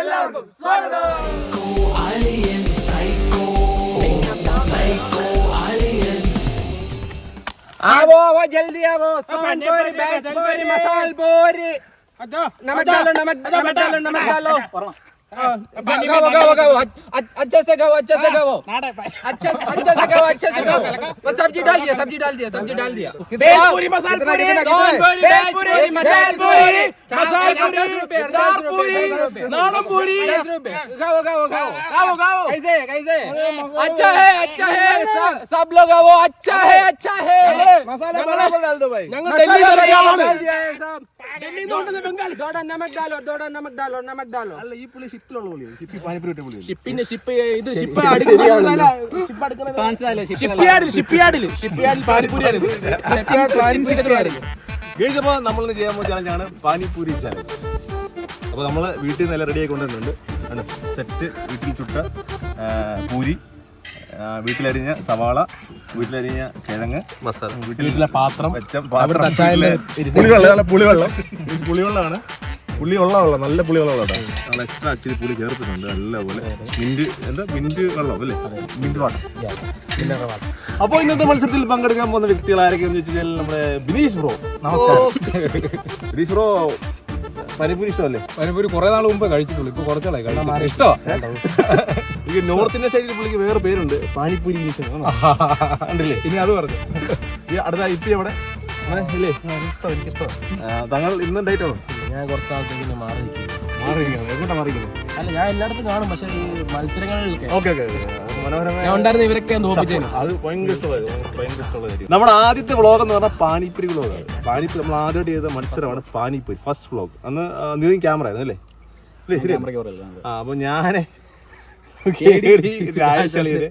എല്ലാവർക്കും സ്വാഗതം ആവോ ആവോ ജൽദി ആവോ. സോൺ ബോരി ബാച്ച് ബോരി മസാൽ ബോരി നമക്കാലോ നമക്കാലോ നമക്കാലോ. अच्छे से गो अच्छे से खाओ अच्छा से गो अच्छे से गो बस सब्ज़ी डाल दिया सब्ज़ी डाल दिया सब्ज़ी डाल दिया पूरी मसाल पूरी. पूरी मसाल पूरी. मसाल पूरी चार पूरी पूरी कैसे कैसे अच्छा है अच्छा है. सब लोग वो अच्छा है अच्छा है. मसाला बराबर डाल दो भाई. डाल दिया है सब. അല്ല ഈ നമ്മൾ ചെയ്യാൻ പോകുന്ന ചാലഞ്ചാണ് പാനിപ്പൂരി ചാലഞ്ച് അപ്പോൾ നമ്മൾ വീട്ടിൽ നിന്ന് റെഡിയായി കൊണ്ടുവരുന്നുണ്ട്. സെറ്റ് വീട്ടിൽ ചുട്ട പൂരി. വീട്ടിലരിഞ്ഞ സവാള വീട്ടിലരിഞ്ഞ കിഴങ്ങ് മസാല. വീട്ടിലെ പാത്രം വെച്ച പാത്രം പുളിവെള്ളം നല്ല പുളിവെള്ളം. ഈ പുളിവെള്ളമാണ്. ഉള്ള വെള്ളം നല്ല പുളിയുള്ള വെള്ളം കേട്ടോ. നമ്മൾ എക്സ്ട്രാ അച്ചിരി പുളി ചേർത്തിട്ടുണ്ട് നല്ലപോലെ. മിന്റ് എന്താ? മിന്റ് വെള്ളം അല്ലേ? Mint water. അപ്പോൾ ഇന്നത്തെ മത്സരത്തിൽ പങ്കെടുക്കാൻ പോകുന്ന വ്യക്തികൾ ആരൊക്കെയെന്ന് വെച്ച് കഴിഞ്ഞാൽ നമ്മുടെ ബിനീഷ് ബ്രോ. നമസ്കാരം. ബിനീഷ് ബ്രോ പരിപൂരി ഇഷ്ടമല്ലേ? പനിപ്പൂരി കുറെ നാൾ മുമ്പ് കഴിച്ചിട്ടുള്ളൂ. ഇപ്പൊ കുറച്ചാളായി കഴിച്ചു ഇഷ്ടമാ. ഈ നോർത്ത് ഇന്ത്യൻ സൈഡിൽ പുള്ളിക്ക് വേറെ പേരുണ്ട്. പാനിപ്പൂരി. ഉണ്ടല്ലേ ഇനി അത് പറഞ്ഞു. ഈ അടുത്ത ഐ പി അവിടെ താങ്കൾ ഇന്നും ഡേറ്റ് ആണോ? ഞാൻ കുറച്ച് നാളത്തേക്ക് മാറി മാറിയിരിക്കുന്നത്? അല്ല ഞാൻ എല്ലായിടത്തും കാണും പക്ഷേ ഈ മത്സരങ്ങളിലൊക്കെ. ഓക്കെ ഓക്കെ മനോഹരമായ ഞാൻ ഉണ്ടായിരുന്ന ഇവരൊക്കെ അത് ഭയങ്കര ഇഷ്ടമുള്ള ഭയങ്കര ഇഷ്ടമുള്ള കാര്യം. നമ്മുടെ ആദ്യത്തെ വ്ളോഗ് എന്ന് പറഞ്ഞാൽ പാനിപ്പൂരി വ്ളോഗാണ് പാനിപ്പൂരി നമ്മൾ ആദ്യമായിട്ട് ചെയ്ത മത്സരമാണ് പാനിപ്പൂരി ഫസ്റ്റ് വ്ളോഗ് അന്ന് ആ, ക്യാമറ ആയിരുന്നു അല്ലേ? അല്ലേ ശരി ആ അപ്പൊ ഞാൻ കേടി ഉണ്ടായിരുന്നു.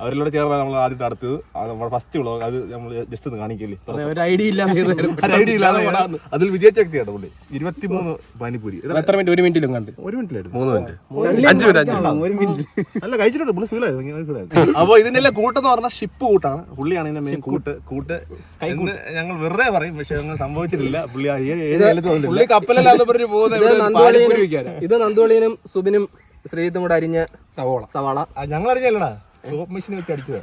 അവരിലൂടെ ചേർന്നാണ് നമ്മൾ ആദ്യം നടത്തിയത്. അത് നമ്മുടെ ഫസ്റ്റ് വ്ളോഗ് അത് നമ്മൾ ജസ്റ്റ് ഒന്ന് കാണിക്കില്ലേ? ഒരു ഐഡിയ ഇല്ല idea ഇല്ലാതെ അതിൽ വിജയിച്ച വ്യക്തിയാണ് പുള്ളി. ഇരുപത്തിമൂന്ന് പാനിപ്പൂരി. എത്ര മിനിറ്റ് ഒരു മിനിറ്റിലും കണ്ട്. ഒരു മിനിറ്റിലായിരുന്നു മൂന്ന് മിനിറ്റ് അഞ്ച് മിനിറ്റ് ഒരു മിനിറ്റ് അല്ല കഴിച്ചിട്ടുണ്ട്. പുള്ളി ഫീലായിരുന്നു അപ്പൊ ഇതിന്റെ എല്ലാം കൂട്ടെന്ന് പറഞ്ഞാൽ ഷിപ്പ് കൂട്ടാണ്. പുള്ളിയാണ് ഇതിന്റെ മെയിൻ കൂട്ട്. കൂട്ട് ഞങ്ങൾ വെറുതെ പറയും പക്ഷെ അങ്ങനെ സംഭവിച്ചിട്ടില്ല. പുള്ളി കപ്പലല്ലാതെ പറഞ്ഞു പോകുന്ന ഇത് ഇവിടെ പാനിപ്പൂരി വിൽക്കാനാ നന്ദോളിയനും ഇത് നന്ദോളിയനും സുബിനും ശ്രീജിത്തും കൂടെ അരിഞ്ഞ സവാള. സവാള. ഞങ്ങൾ അറിഞ്ഞല്ലടാ മെഷീൻ വെച്ച് അടിച്ചത്.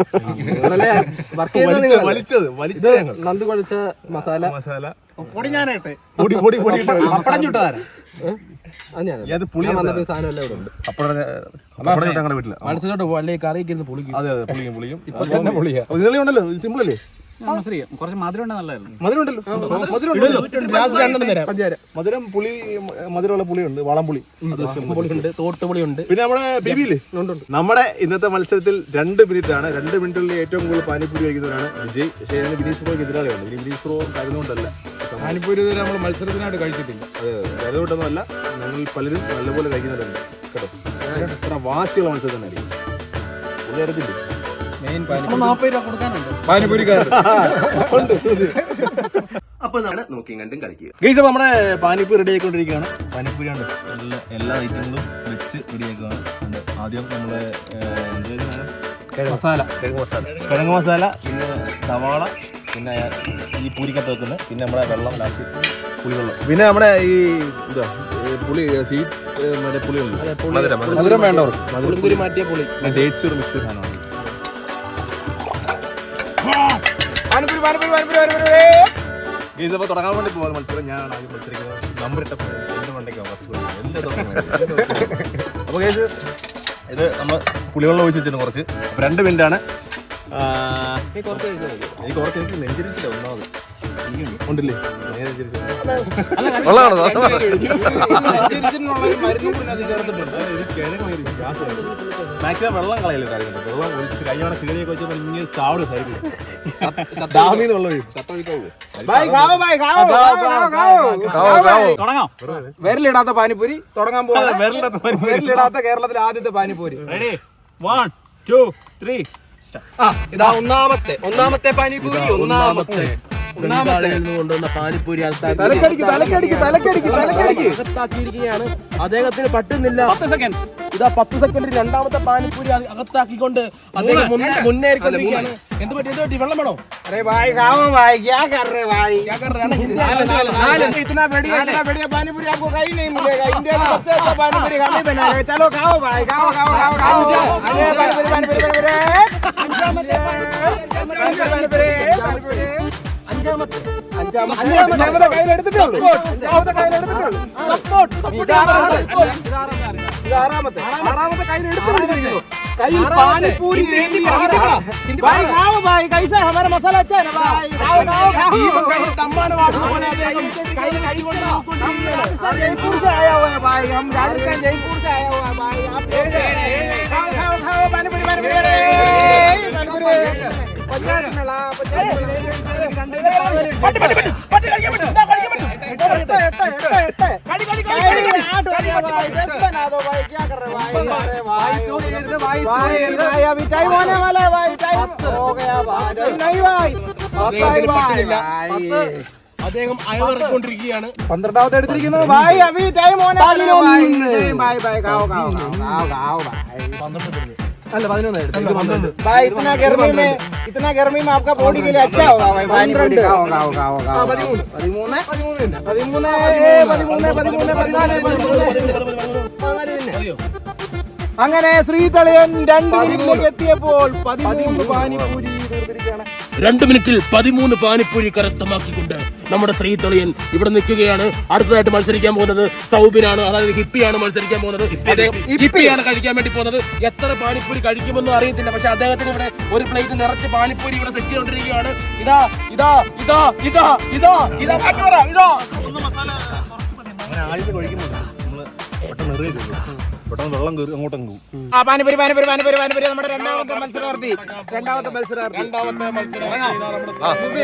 വർക്ക് ചെയ്യുന്നത് വലിച്ചത് നിങ്ങളല്ലേ? വലിച്ചത് ഞങ്ങൾ. നന്ദു കുഴച്ച മസാല. മസാല. പൊടി ഞാനായിട്ട്. പൊടി പൊടി പൊടി. പപ്പടം ചുട്ടതാരാ? മത്സരത്തോട്ട് പോകും അല്ലെങ്കിൽ കറിയൊക്കെ പുളിക്കും. അതെ അതെ പുളിയും പുളിയും ഇപ്പൊ തന്നെ പുളിയാ. ഇതിലെ ഉണ്ടല്ലോ സിമ്പിൾ അല്ലേ? കുറച്ച് മധുരം മധുരം പുളി മധുരമുള്ള പുളിയുണ്ട്. വളംപുളി. അത്. പുളിയുണ്ട് തോട്ടുപുളിയുണ്ട്. പിന്നെ നമ്മുടെ ബേബിയിൽ നമ്മുടെ ഇന്നത്തെ മത്സരത്തിൽ രണ്ട് മിനിറ്റ് ആണ് രണ്ട് മിനിറ്റിൽ ഏറ്റവും കൂടുതൽ പാനിപ്പൂരി കഴിക്കുന്നവരാണ് വിജയ്. പക്ഷേ അതിന് ബിനീഷ് ബ്രോക്ക് എതിരാളിയാണ്. ബിനീഷ് പ്രോ കരുതുകൊണ്ടല്ല പാനിപ്പൂരി ഇതുവരെ നമ്മൾ മത്സരത്തിനായിട്ട് കഴിച്ചിട്ടില്ല. കരുതുകൊണ്ടൊന്നുമല്ല ഞങ്ങൾ പലരും നല്ലപോലെ കഴിക്കുന്നവരുണ്ട്. കേട്ടോ? വാശിയുള്ള മത്സരത്തിനായിരിക്കും. പുള്ളി അറിയത്തില്ലേ അപ്പൊ നമ്മൾ നോക്കിയും കണ്ടും കളിക്കുക ഗൈസ് അപ്പോൾ നമ്മുടെ പാനിപ്പൂരി റെഡി ആയിക്കൊണ്ടിരിക്കുകയാണ്. പാനിപ്പൂരി ഉണ്ട് എല്ലാ ഐറ്റങ്ങളും വെച്ച് റെഡി ആക്കുകയാണ്. ആദ്യം നമ്മുടെ മസാല. കിഴങ്ങ് മസാല. കിഴങ്ങ് മസാല പിന്നെ സവാള പിന്നെ ഈ പൂരിക്കത്ത് വെക്കുന്നത്. പിന്നെ നമ്മുടെ വെള്ളം ലാസ്റ്റ് പുളിവെള്ളം. പിന്നെ നമ്മുടെ ഈ എന്താ പുളി സ്വീറ്റ് മറ്റേ പുളിയുണ്ട് മധുരം വേണ്ടവർ പുളിങ്കുരി മാറ്റിയ പുളി. ഡേറ്റ്സ് ഒരു മിക്സ് സാധനമാണ്. ഗൈസ് അപ്പോൾ തുടങ്ങാൻ വേണ്ടി പോകുന്ന മത്സരം ഞാനാണ് ആദ്യം മത്സരിക്കുന്നത് നമ്പർ ഇട്ട എന്റെ മണ്ടയ്ക്കാണ് ഫസ്റ്റ് എല്ലാ അപ്പോൾ ഗൈസ് ഇത് നമ്മൾ പുളിവെള്ളം ഒഴിച്ച് വെച്ചിട്ടുണ്ട് കുറച്ച്. രണ്ട് മിനിറ്റ് ആണ്. എനിക്ക് കുറച്ച് എനിക്ക് നെഞ്ചരിച്ചില്ല ഒന്നാമത് ഉണ്ടല്ലേ? മാക്സിമം വെള്ളം കളയല്ലേ വെള്ളം ഒഴിച്ച് കയ്യോടെ കീഴിയൊക്കെ വെച്ചപ്പോൾ ഇങ്ങനെ സൈഡിൽ ഡാമിന്ന് വെള്ളം ഒഴിക്കും തുടങ്ങാം. വിരലിടാത്ത പാനിപ്പൂരി തുടങ്ങാൻ പോകുന്നത് വിരലിടാത്ത. വിരലിടാത്ത കേരളത്തിലെ ആദ്യത്തെ panipuri. Ready one two three ആ ഇതാ ഒന്നാമത്തെ ഒന്നാമത്തെ പാനിപൂരി ഒന്നാമത്തെ. കൊണ്ടുവന്ന പാനിപൂരി തലക്കടിക്ക് തലക്കടിക്ക് തലക്കടിക്ക് തലക്കടിക്ക് അകത്താക്കിയിരിക്കുകയാണ് അദ്ദേഹത്തിന് പറ്റുന്നില്ല പത്ത് സെക്കൻഡ് ഇതാ പത്ത് സെക്കൻഡിൽ രണ്ടാമത്തെ പാനിപ്പൂരി അക- അകത്താക്കിക്കൊണ്ട് അദ്ദേഹം മുന്നേ- മുന്നേറിക്കൊണ്ടിരിക്കുകയാണ് എന്ത് പറ്റി എന്ത് പറ്റി വെള്ളം വേണോ अरे भाई गाँव भाई क्या कर रहे भाई क्या कर रहे हैं? हिंदी नाल, आती है? नाल, नाल। इतना बढ़िया इतना बढ़िया पानी पूरी आपको कहीं नहीं मिलेगा इंडिया में सबसे अच्छा पानी पूरी हम ही बना रहे चलो खाओ भाई खाओ खाओ खाओ खाओ अरे पानी पूरी पानी पूरी पानी पूरी അഞ്ചാമത്തെ पानी पूरी पानी पूरी അഞ്ചാമത്തെ അഞ്ചാമത്തെ കയ്യിൽ എടുത്തിട്ടേ ഉള്ളൂ അഞ്ചാമത്തെ കയ്യിൽ എടുത്തിട്ടേ ഉള്ളൂ സപ്പോർട്ട് സപ്പോർട്ട് ഇത് ആറാമത്തെ ആറാമത്തെ കയ്യിൽ എടുത്ത് പിടിച്ചിരിക്കുന്നു കയ്യിൽ പാനിപൂരി भाई खाओ भाई कैसा है हमारा मसाला अच्छा है ना भाई खाओ खाओ खाओ ദീപം കഴിഞ്ഞിട്ട് അമ്മാനമാടുന്ന പോലെ അദ്ദേഹം കൈ കഴിച്ചുകൊണ്ട് നോക്കിക്കൊണ്ടിരിക്കുകയാണ്. राजस्थान जयपुर से आया हुआ है भाई हम राजस्थान जयपुर से आया हुआ है भाई आप खाओ खाओ खाओ पानी पूरी पानी पूरी अभी टाइम होने वाला है भाई टाइम हो गया भाई नहीं भाई भाई भाई അദ്ദേഹം അയവിറക്കൊണ്ടിരിക്കുകയാണ് പന്ത്രണ്ടാമത്തെ എടുത്തിരിക്കുന്നത് ഭായ് അഭി ടൈം ഓനെ പന്ത്രണ്ട് അല്ല പതിനൊന്ന് ഇतना गर्मी में आपका बॉडी के लिए अच्छा होगा भाई അങ്ങനെ ശ്രീതളയൻ രണ്ട് മിനിറ്റിലേക്ക് എത്തിയപ്പോൾ പതിമൂന്ന്. പാനിപ്പൂരി തീർത്തിരിക്കുകയാണ്. രണ്ട് മിനിറ്റിൽ പതിമൂന്ന് പാനിപ്പൂരി കരസ്ഥമാക്കിക്കൊണ്ട് നമ്മുടെ ശ്രീ തെളിയൻ ഇവിടെ നിൽക്കുകയാണ്. അടുത്തതായിട്ട് മത്സരിക്കാൻ പോകുന്നത് സൗബിനാണ് അതായത് ഹിപ്പിയാണ് മത്സരിക്കാൻ പോകുന്നത്. ഹിപ്പിയാണ് കഴിക്കാൻ വേണ്ടി പോകുന്നത്. എത്ര പാനിപ്പൂരി കഴിക്കുമെന്നും അറിയത്തില്ല. പക്ഷെ അദ്ദേഹത്തിന് ഇവിടെ ഒരു പ്ലേറ്റ് നിറച്ച് പാനിപ്പൂരി ഇവിടെ സെറ്റ് ചെയ്തുകൊണ്ടിരിക്കുകയാണ്. ഇതാ ഇതാ ഇതാ ഇതാ ഇതാ ഇതാ ഇതാ. ഇതാ ഇതാ പെട്ടെന്ന് വെള്ളം കയറി അങ്ങോട്ടും പോകും. ആ പാനിപ്പുരി പാനിപ്പുരി പാനിപ്പുരി പാനിപ്പുരി നമ്മുടെ രണ്ടാമത്തെ മത്സരാർത്ഥി. രണ്ടാമത്തെ മത്സരാർത്ഥി. രണ്ടാമത്തെ മത്സരാർത്ഥി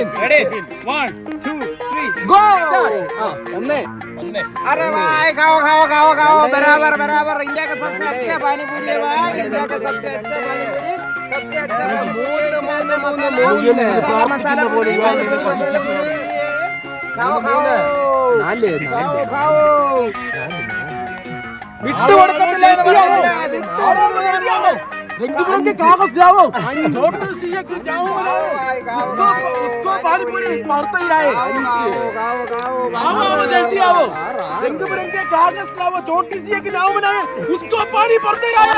വിട്ടുകൊടുക്ക मारता ही आए जल्दी आओ रंग बिरंगे कागज़ लाओ छोटी सी एक नाव बनाए उसको पानी भरते रहे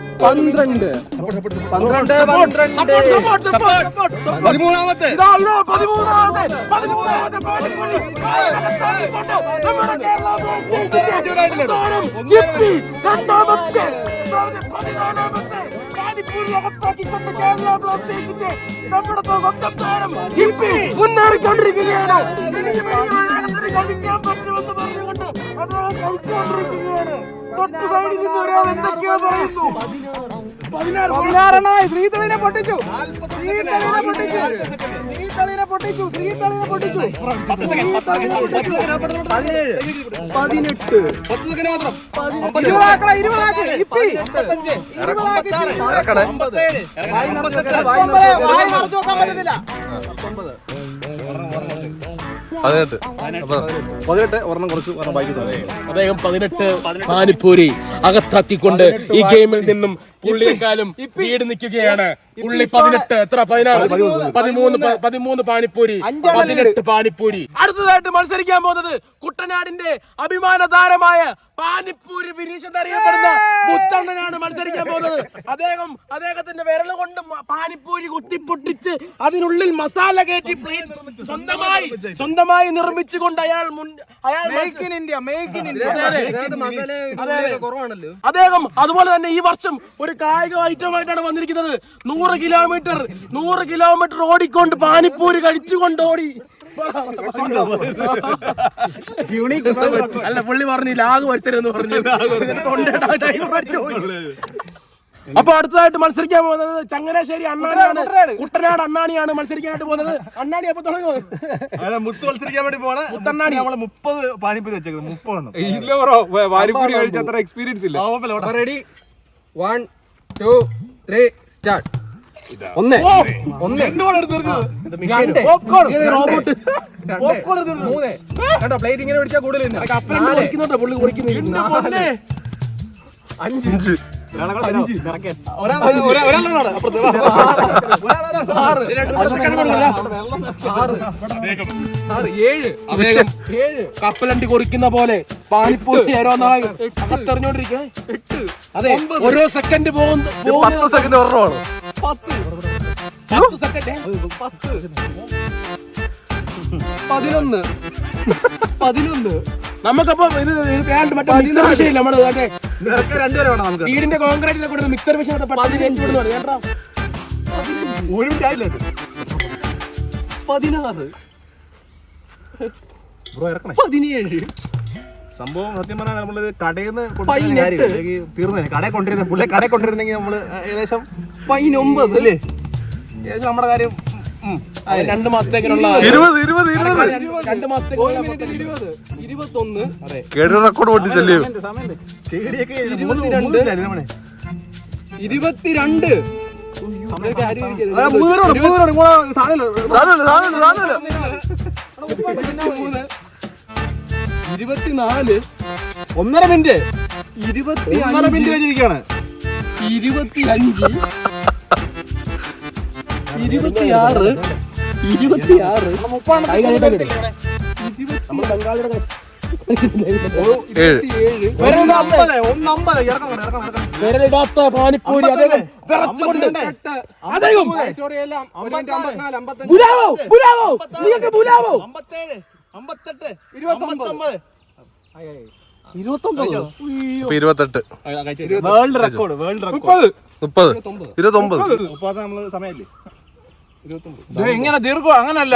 പന്ത്രണ്ട്. പന്ത്രണ്ട് പന്ത്രണ്ട്. പതിമൂന്നാമത്തെ. നമ്മുടെ സ്വന്തം താരം മുന്നേറിക്കൊണ്ടിരിക്കുകയാണ്. കളിക്കാൻ പറ്റുമെന്ന് പറഞ്ഞുകൊണ്ട് അദ്ദേഹം കളിച്ചുകൊണ്ടിരിക്കുകയാണ്. തൊട്ട് സൈഡിൽ നിന്ന് ഒരാൾ എന്തൊക്കെയോ പറയുന്നു. പതിനാറ് പതിനാറെണ്ണമായി ശ്രീതളിനെ പൊട്ടിച്ചു. ശ്രീതളിനെ പൊട്ടിച്ചു. ശ്രീതളിനെ പൊട്ടിച്ചു. ശ്രീതളിനെ പൊട്ടിച്ചു. പതിനെട്ട്. ഇരുപതാക്കളെ ഇരുപതാക്കി ഇപ്പി. ഇരുപതാക്കി വായി. നിറച്ചു നോക്കാൻ പറ്റത്തില്ല. പത്തൊമ്പത് പതിനെട്ട്. പതിനെട്ട്. ഒരെണ്ണം കുറച്ച് ഒരെണ്ണം ബാക്കി അദ്ദേഹം പതിനെട്ട് പാനിപ്പൂരി അകത്താക്കിക്കൊണ്ട് ഈ ഗെയിമിൽ നിന്നും പുള്ളിയെക്കാളും വീട് നിൽക്കുകയാണ്. പുള്ളി പതിനെട്ട് എത്ര? പതിനാറ്. പതിമൂന്ന്. പതിമൂന്ന് പാനിപ്പൂരി. പതിനെട്ട് പാനിപ്പൂരി. അടുത്തതായിട്ട് മത്സരിക്കാൻ പോകുന്നത് കുട്ടനാടിന്റെ അഭിമാന താരമായ പാനിപ്പൂരി ബിനീഷ് എന്നറിയപ്പെടുന്ന മുത്തണ്ണനാണ് മത്സരിക്കാൻ പോകുന്നത്. അദ്ദേഹം അദ്ദേഹത്തിന്റെ വിരൽ കൊണ്ട് പാനിപ്പൂരി കുത്തിപ്പൊട്ടിച്ച് അതിനുള്ളിൽ മസാല കയറ്റി പ്ലേറ്റ് സ്വന്തമായി സ്വന്തമായി നിർമ്മിച്ചുകൊണ്ട് അയാൾ അയാൾ make in India make in India ഇതിനകത്ത് മസാല കുറവാണല്ലോ. അദ്ദേഹം അതുപോലെ തന്നെ ഈ വർഷം ഒരു കായിക ഐറ്റമായിട്ടാണ് വന്നിരിക്കുന്നത്. നൂറ് കിലോമീറ്റർ നൂറ് കിലോമീറ്റർ ഓടിക്കൊണ്ട് പാനിപ്പൂരി കഴിച്ചുകൊണ്ട് ഓടി അല്ല പുള്ളി പറഞ്ഞു ലാഗ് വരുത്തരുന്ന് പറഞ്ഞു. അപ്പൊ അടുത്തതായിട്ട് മത്സരിക്കാൻ പോകുന്നത് ചങ്ങനാശ്ശേരി അണ്ണാണിയാണ്. കുട്ടനാട് അണ്ണാണിയാണ് മത്സരിക്കാനായിട്ട് പോകുന്നത്. അണ്ണാണി അപ്പൊ തുടങ്ങുമോ അതെ മുത്ത് മത്സരിക്കാൻ വേണ്ടി പോണ? മുത്തണ്ണാണി. നമ്മൾ മുപ്പത് പാനിപ്പൂരി വെച്ചേക്കുന്നത് മുപ്പത് ഇല്ല ബ്രോ. വാരിപ്പൂരി കഴിച്ച അത്ര എക്സ്പീരിയൻസ് ഇല്ല. Ready one two three start ഒന്ന്. ഒന്ന്. റോബോട്ട് മൂന്ന്. കേട്ടോ പ്ലേറ്റ് ഇങ്ങനെ പിടിച്ചാൽ കൂടുതൽ അഞ്ച്. ഏഴ്. ഏഴ്. കപ്പലണ്ടി കുറിക്കുന്ന പോലെ പാനിപ്പൂരി ഓരോന്നായി തെറിഞ്ഞോണ്ടിരിക്കണേ അതെ ഓരോ സെക്കൻഡ് പോകുന്നു സെക്കൻഡ് സെക്കൻഡ് പത്ത്. പതിനൊന്ന്. പതിനൊന്ന്. നമുക്കപ്പോ ഇത് ഇത് വേണ്ട മറ്റേ മിക്സർ മെഷീൻ ഇല്ല നമ്മുടെ വീടിന്റെ കോൺക്രീറ്റിനെ മിക്സർ മെഷീൻ ഒരു മിനിറ്റ് ആയില്ല. പതിനാറ്. പതിനേഴ്. സംഭവം സത്യം പറഞ്ഞാൽ നമ്മൾ കടയിൽ നിന്ന് തീർന്നേ കടയിൽ കൊണ്ടിരുന്ന പുള്ളിയെ കടയിൽ കൊണ്ടിരുന്നെങ്കിൽ നമ്മൾ ഏകദേശം പതിനൊമ്പത്. അല്ലേ ഏകദേശം നമ്മുടെ കാര്യം. രണ്ട് മാസത്തേക്കുള്ള ഇരുപത് ഇരുപത് ഇരുപത്. രണ്ട് റെക്കോർഡ് ഇരുപത്തിരണ്ട്. ഇരുപത്തിനാല്. ഒന്നര മിനിറ്റ്. ഇരുപത്തി ഒന്നര മിനിറ്റ് കഴിഞ്ഞിരിക്കുകയാണ്. ഇരുപത്തിയഞ്ച്. ഇരുപത്തിയാറ് ഇരുപത്തിയാറ് വിരലിടാത്ത പാനിപ്പൂരി അദ്ദേഹം വേൾഡ് റെക്കോർഡ് വേൾഡ് റെക്കോർഡ് മുപ്പത് ഇരുപത്തൊമ്പത് മുപ്പത് നമ്മൾ സമയമില്ലേ ഇങ്ങനെ ദീർഘം അങ്ങനല്ല.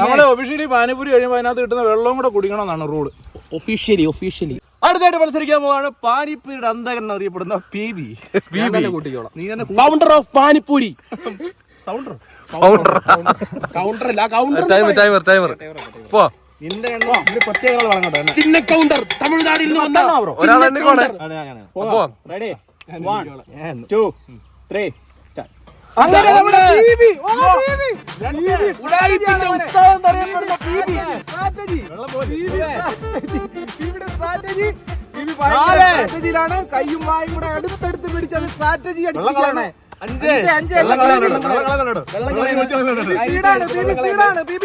നമ്മൾ ഒഫീഷ്യലി പാനിപ്പൂരി കഴിയുമ്പോൾ അതിനകത്ത് കിട്ടുന്ന വെള്ളവും കൂടെ കുടിക്കണമെന്നാണ് റൂൾ ഒഫീഷ്യലി ഒഫീഷ്യലി അടുത്തായിട്ട് മത്സരിക്കാൻ പോവാണ് പാനിപ്പൂരിയുടെ അന്തകൻ അറിയപ്പെടുന്ന പി ബി നീ തന്നെ founder of panipuri. Sounder counter അല്ല കൗണ്ടർ ടൈമർ ടൈമർ ടൈമർ പോ. നിന്റെ പ്രത്യേക ചിന്ന കൗണ്ടർ തമിഴ്നാട്ടിൽ നിന്ന് വന്ന. പോ റെഡി വൺ ടു ത്രീ അങ്ങനെ നമ്മുടെ സ്ട്രാറ്റജിയിലാണ് കൈയും വായും കൂടെ അടുത്തടുത്ത് പിടിച്ചത് സ്ട്രാറ്റജി അടിക്കുകയാണ്.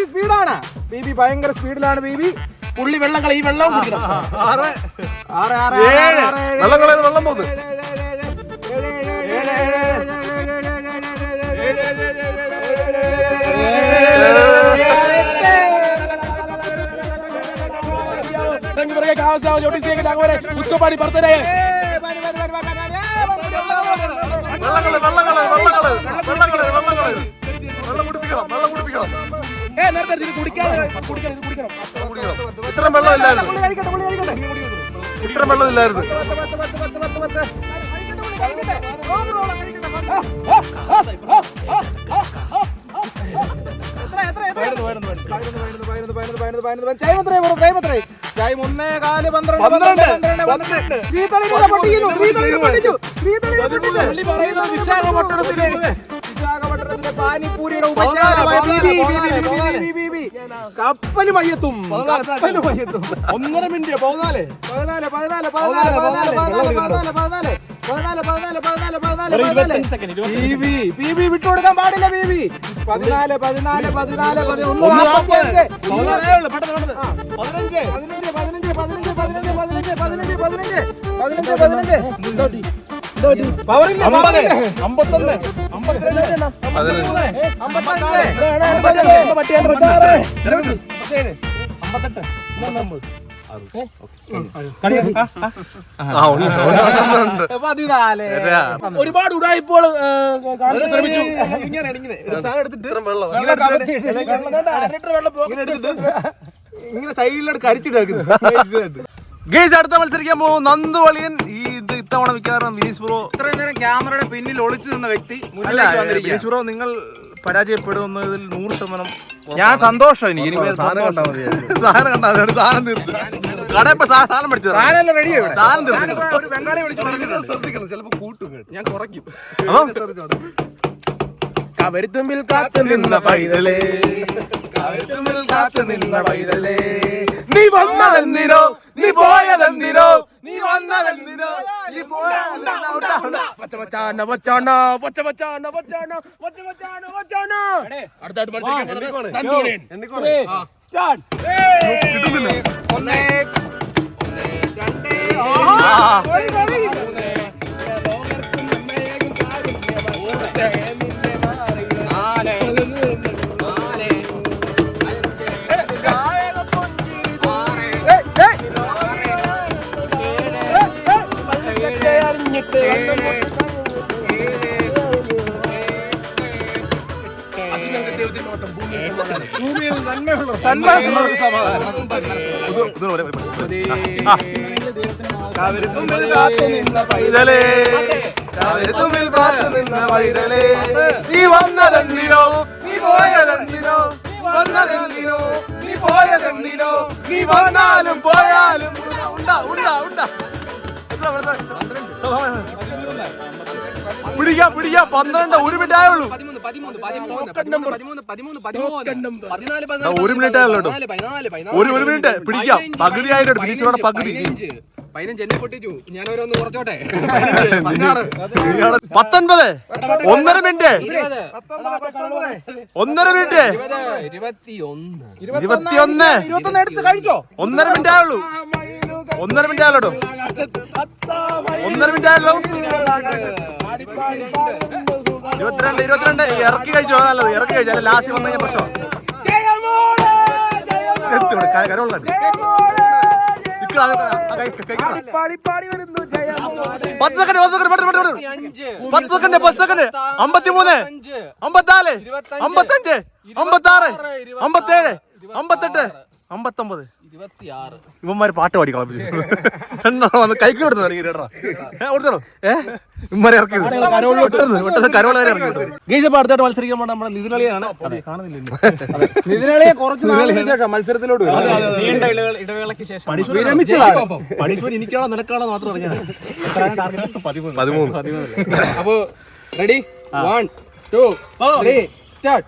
സ്പീഡാണ് ബി ബി ഭയങ്കര സ്പീഡിലാണ് ബി ബി പുള്ളി വെള്ളം കളി വെള്ളം ആറ്. ആറ് ആറ് ആറ് വെള്ളം വെള്ളം പോകുന്നത് यहाँ से आओ छोटी सी एक डांगोर है उसको पानी भरते रहे ഇത്രയും ഇത്രയും ഇത്രയും ഇത്രയും ഇത്രയും ഇത്രയും ഇത്രയും ഇത്രയും ഇത്രയും ഇത്രയും ഇത്രയും ഇത്രയും ഇത്രയും വെള്ളം ഇല്ലായിരുന്നു ടൈം എത്രയാ ടൈം എത്രയാ ടൈം ഒന്നേ കാൽ പന്ത്രണ്ട് പന്ത്രണ്ട് പന്ത്രണ്ട് ശ്രീതളിനെ പൊട്ടിക്കുന്നു ശ്രീതളിനെ പൊട്ടിച്ചു. ശ്രീതളിനെ പൊട്ടിച്ചു. വിശാഖപട്ടണത്തിലെ പതിനാല്, ഉപചാരമായ ബി, ബി, പതിനാല്, ബി, ബി, പതിനാല്. B, B, B, B. കപ്പൽ മയ്യത്തും കപ്പൽ മയ്യത്തും. ഒന്നര മിനിറ്റ് പതിനാല് പതിനാല് പതിനാല് പതിനാല് പതിനാല് പതിനാല് പതിനാല് പതിനാല് പതിനാല് പതിനാല് പതിനാല് പതിനാല്. പി ബി പി ബി വിട്ടുകൊടുക്കാൻ പാടില്ല പി ബി. പതിനാല് പതിനാല് പതിനാല് പതിനൊന്ന് നാൽപ്പത്തിയഞ്ച് പതിനാലേ ഉള്ളൂ, പെട്ടെന്ന് പെട്ടെന്ന്. പതിനഞ്ച്. പതിനഞ്ച് പതിനഞ്ച് പതിനഞ്ച് പതിനഞ്ച് പതിനഞ്ച് പതിനഞ്ച് പതിനഞ്ച് പതിനഞ്ച് ഒരുപാട് ഉടായിപ്പോൾ ഇങ്ങനെ സൈഡിലോട്ട് കരിച്ചിട്ട് ഗേസ് അടുത്ത മത്സരിക്കാൻ പോകും നന്ദു വളിയൻ ഇത്തവണ മിക്കവാറും വിനീഷ് ബ്രോ ഇത്രയും നേരം ക്യാമറയുടെ പിന്നിൽ ഒളിച്ചു നിന്ന വ്യക്തി അല്ല മുന്നിലേക്ക് വിനീഷ് ബ്രോ നിങ്ങൾ പരാജയപ്പെടുമെന്നതിൽ നൂറ് ശതമാനം ഞാൻ സന്തോഷം എനിക്ക് സാധനം സന്തോഷം. മതി. സാധനം കണ്ടാ മതി. സാധനം തീർത്ത്. കടയിൽ ഇപ്പൊ സാ- സാധനം മേടിച്ചു തരാം. സാധനം റെഡി ഇവിടെ. സാധനം തീർത്ത്. ഒരു ബംഗാളി വിളിച്ചു. ശ്രദ്ധിക്കണം ചിലപ്പോ കൂട്ടും കേട്ടോ. ഞാൻ കുറയ്ക്കും. കവരിത്തുമ്പിൽ കാത്തു നിന്ന പൈതലേ. കാത്തുമ്പിൽ കാത്തു നിന്ന പൈതലേ. നീ വന്നതെന്തിനോ? നീ പോയതെന്തിനോ? നീ വന്നതെന്തിനോ? നീ പോയതെന്തിനോ ഭൂമിയിൽ നന്മയുള്ള സന്മാസമുള്ള സമാധാനം. കവരിത്തുമ്പിൽ കാത്തു നിന്ന പൈതലേ കാവരുത്തുമ്പിൽ കാത്തു നിന്ന പൈതലേ നീ വന്നതെന്തിനോ നീ പോയതെന്തിനോ വന്നതെന്തിനോ നീ പോയതെന്തിനോ നീ വന്നാലും പോയാലും ഉണ്ടാ ഉണ്ടാ ഉണ്ടാ? പിടിക്കാം പിടിക്കാം പന്ത്രണ്ട് ഒരു മിനിറ്റ് ആയുള്ളൂ. ഒരു മിനിറ്റ് ആയുള്ളൂ ഒരു ഒരു മിനിറ്റ് പിടിക്കാം. പകുതി ആയിട്ട് ബിനീഷിനോട് പകുതി. പത്തൊൻപത്. ഒന്നര മിനിറ്റ്. ഒന്നര മിനിറ്റ്. ഇരുപത് ഇരുപത്തിയൊന്ന്. ഒന്നര മിനിറ്റ് ആയുള്ളൂ. ഒന്നര മിനിറ്റ് ആയല്ലോ ഒന്നര മിനിറ്റ് ആയല്ലോ ഇരുപത്തിരണ്ട് ഇരുപത്തിരണ്ട്. ഇറക്കി കഴിച്ചോ നല്ലത്. ഇറക്കി കഴിച്ചു. അല്ല ലാസ്റ്റ് വന്നു പ്രശ്നം പത്ത് സെക്കൻഡ് പത്ത് സെക്കൻഡ് പത്ത് സെക്കൻഡ് പത്ത് സെക്കൻഡ് പത്ത് സെക്കൻഡ് അമ്പത്തിമൂന്ന് അമ്പത്തിനാല് അമ്പത്തഞ്ച് അമ്പത്താറ് അമ്പത്തേഴ് അമ്പത്തെട്ട് അമ്പത്തൊമ്പത്. ഇവന്മാര് പാട്ട് വന്ന് കൈക്ക് കൊടുത്തു തുടങ്ങി ഇറക്കി ഇറക്കി. ഗെയ്സ് അടുത്തായിട്ട് മത്സരിക്കാൻ പോണ നമ്മുടെ നിതിനളിയാണ് നിതിനളിയെ കുറച്ച് നാളിന് ശേഷം മത്സരത്തിലോട്ട് വിരമിച്ചതാണ് പണിഷ്മെന്റ് എനിക്കാണോ നിനക്കാണോ മാത്രം പതിമൂന്ന്. അപ്പോ ready one two three start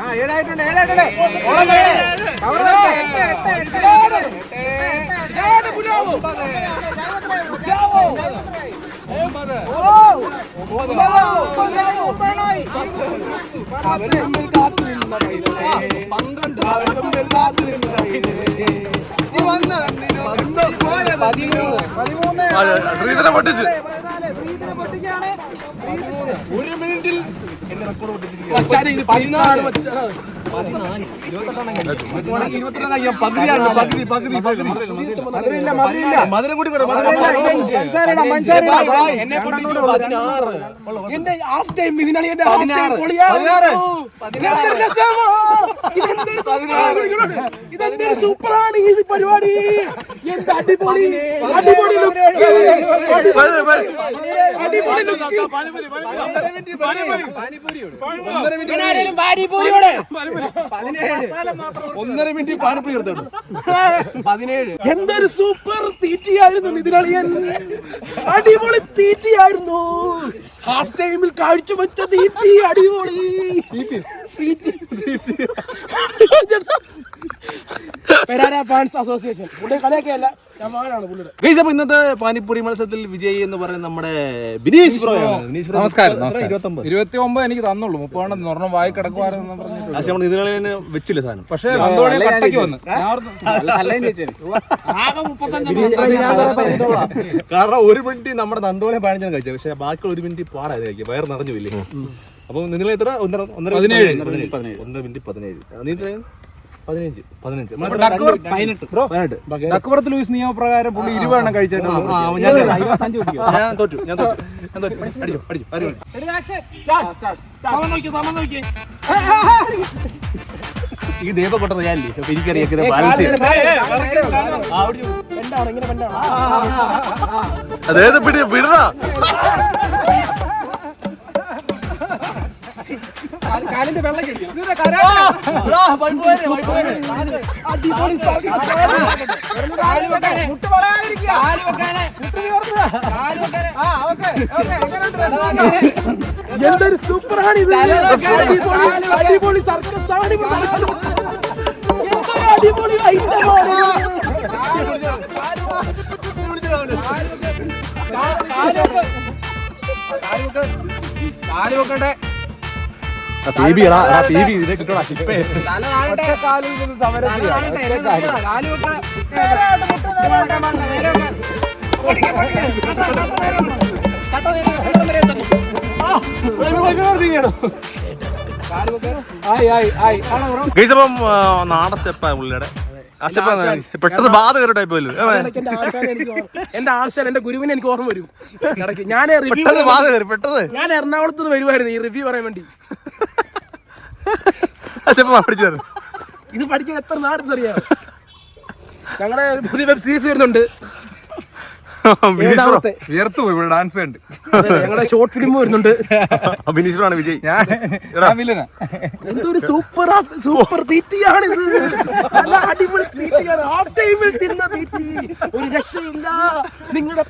പതിമൂന്ന്. ശ്രീധരൻ പൊട്ടിച്ച്. ഒരു മിനിറ്റിൽ മധുരം കൂടി എന്റെ ഹാഫ് ടൈം ഇതിനാണ് എന്റെ ഹാഫ് ടൈം രസമാ. ഇതെന്തൊരു സൂപ്പറാണ്. ഈ പരിപാടി. അടിപൊളി അടിപൊളി. അടിപൊളി ലുക്ക് ഒന്നര മിനിറ്റ് പാനിപ്പൂരി എടുത്തോളൂ. പതിനേഴ്. എന്തൊരു സൂപ്പർ തീറ്റിയായിരുന്നു നിതിരളിയൻ അടിപൊളി തീറ്റിയായിരുന്നു. ഹാഫ് ടൈമിൽ കാഴ്ചവെച്ച തീറ്റി അടിപൊളി. പെരാര ഫാൻസ് അസോസിയേഷൻ പുള്ളി കളിയൊക്കെയല്ല ഞാൻ മകനാണ് പുള്ളിയുടെ. ഗൈസ് അപ്പൊ ഇന്നത്തെ പാനിപ്പൂരി മത്സരത്തിൽ വിജയി എന്ന് പറയുന്നത് നമ്മുടെ ബിനീഷ് നമസ്കാരം ഇരുപത്തി ഒമ്പത് എനിക്ക് തന്നുള്ളൂ. മുപ്പതെണ്ണം ഒരെണ്ണം വായി കിടക്കുവാരെന്ന് പക്ഷെ നമ്മൾ തന്നെ വെച്ചില്ല സാധനം? പക്ഷേ നന്ദോളി കട്ടയ്ക്ക് വന്ന്. കാരണം ഒരു മിനിറ്റ് നമ്മുടെ നന്ദോളെ പതിനഞ്ചാണ് കഴിച്ചത്. പക്ഷെ ബാക്കി ഒരു മിനിറ്റ് പാടായത് കഴിക്കുക വയർ നിറഞ്ഞു ഇല്ലേ അപ്പൊ നിങ്ങൾ എത്ര ഒന്നര ഒന്നര ഒന്നര മിനിറ്റ് പതിനേഴ്. നീ? പതിനഞ്ച്. പതിനഞ്ച്. ഡക്കവർത്ത് ലൂയിസ് നിയമപ്രകാരം പുള്ളി ഇരുപതെണ്ണം കഴിച്ചായിരുന്നു ഈ ദേവ കൊട്ടത് ഞാനില്ലേ? അപ്പൊ എനിക്കറിയാം ബാലൻസ് ചെയ്യാൻ ആ, ഓക്കേ എങ്ങനെയുണ്ട് എന്തൊരു സൂപ്പറാണ് ഇത് അടിപൊളി, അടിപൊളി സർക്കസ് ആണ് എന്തൊരു അടിപൊളി ഐറ്റമാണ് കാൽ വെക്കട്ടെ ആ, PB എടാ, എടാ, PB ഇതിനെ കിട്ടോടാ, ഇപ്പേ. തല താഴട്ടെ കാൽ താഴട്ടെ കാൽ വെക്കട്ടെ നേരെ ആയിട്ട് നേരെ വെക്കാൻ നേരെ വെക്കാൻ. പൊടിക്ക്, പൊടിക്ക്. കട്ട, കട്ട നേരെ വെക്കണം. കട്ട നേരെ വെക്കണം, കട്ട നേരെ വെക്കണം. കാൽ വെക്കാൻ. ഗൈസ് അപ്പം ആ, നാടൻ സ്റ്റെപ്പാ പുള്ളിയുടെ പെട്ടെന്ന് ബാധ കയറി ടൈപ്പ് എന്റെ ആശാൻ എന്റെ ഗുരുവിനെ എനിക്ക് ഓർമ്മ വരും ഞാൻ പെട്ടെന്ന് ഞാൻ എറണാകുളത്ത് നിന്ന് വരുമായിരുന്നു ഈ റിവ്യൂ പറയാൻ വേണ്ടി സ്റ്റെപ്പ് ഇത് പഠിക്കാൻ എത്ര നാടെന്നറിയാം ഞങ്ങളുടെ ഒരു പുതിയ വെബ് സീരീസ് വരുന്നുണ്ട്. വിയർത്തു ഇവിടെ ഡാൻസ് കണ്ട്. അതെ, ഞങ്ങളുടെ ഷോർട്ട് ഫിലിം വരുന്നുണ്ട്. ആണ് വിജയ്. ഞാൻ എന്തൊരു സൂപ്പർ സൂപ്പർ തീറ്റിയാണ് ഇത് നല്ല അടിപൊളി തീറ്റിയാണ്. ഹാഫ് ടൈമിൽ തിന്ന തീറ്റി. ഒരു രക്ഷയില്ല. നിങ്ങളുടെ.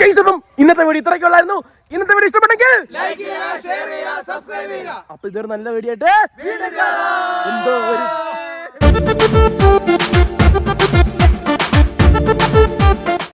Guys, അപ്പം ഇന്നത്തെ വീഡിയോ ഇത്രയൊക്കെ ഉള്ളായിരുന്നു. ഇന്നത്തെ വീഡിയോ ഇഷ്ടപ്പെട്ടെങ്കിൽ ലൈക്ക് ചെയ്യുക ഷെയർ ചെയ്യുക സബ്സ്ക്രൈബ് ചെയ്യുക. അപ്പൊ ഇതൊരു നല്ല വീഡിയോ ആയിട്ട് വീണ്ടും